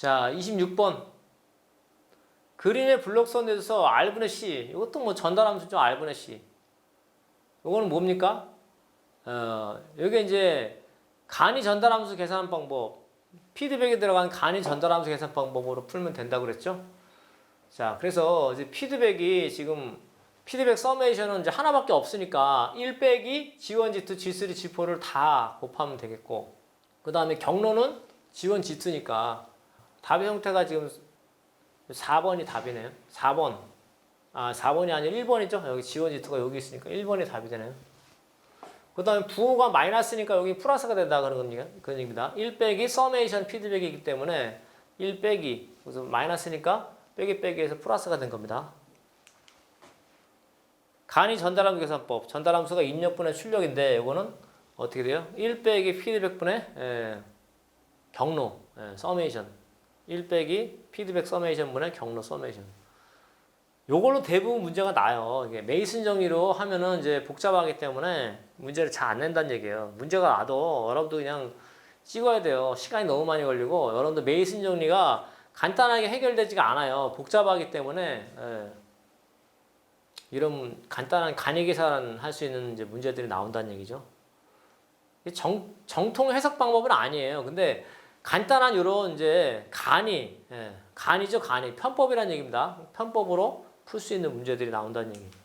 자, 26번. 그림의 블록선에서 R분의 C. 이것도 뭐 전달함수죠. R분의 C. 이거는 뭡니까? 어, 여기 이제 간이 전달함수 계산 방법. 피드백에 들어간 간이 전달함수 계산 방법으로 풀면 된다고 그랬죠? 자, 그래서 이제 피드백이 지금 피드백 서메이션은 이제 하나밖에 없으니까 1 빼기 G1, G2, G3, G4를 다 곱하면 되겠고 그 다음에 경로는 G1, G2니까 답의 형태가 지금 4번이 답이네요. 4번. 아, 4번이 아니라 1번이죠. 여기 G1, G2가 여기 있으니까 1번이 답이 되네요. 그 다음에 부호가 마이너스니까 여기 플러스가 된다 그런 겁니다. 그런 얘기입니다. 1 빼기 서메이션 피드백이기 때문에 1 빼기 그래서 마이너스니까 빼기 빼기해서 플러스가 된 겁니다. 간이 전달함수 계산법. 전달함수가 입력분의 출력인데 이거는 어떻게 돼요? 1 빼기 피드백분의 예, 경로 예, 서메이션. 1 빼기 피드백 서메이션분의 경로 서메이션. 요걸로 대부분 문제가 나요. 이게 메이슨 정의로 하면은 이제 복잡하기 때문에 문제를 잘 안 낸다는 얘기예요. 문제가 나도 여러분도 그냥 찍어야 돼요. 시간이 너무 많이 걸리고 여러분도 메이슨 정리가 간단하게 해결되지가 않아요. 복잡하기 때문에 예. 이런 간단한 간이 계산할 수 있는 이제 문제들이 나온다는 얘기죠. 정, 정통 해석 방법은 아니에요. 근데 간단한 이런 이제 간이 예, 간이죠 간이 편법이라는 얘기입니다. 편법으로 풀 수 있는 문제들이 나온다는 얘기.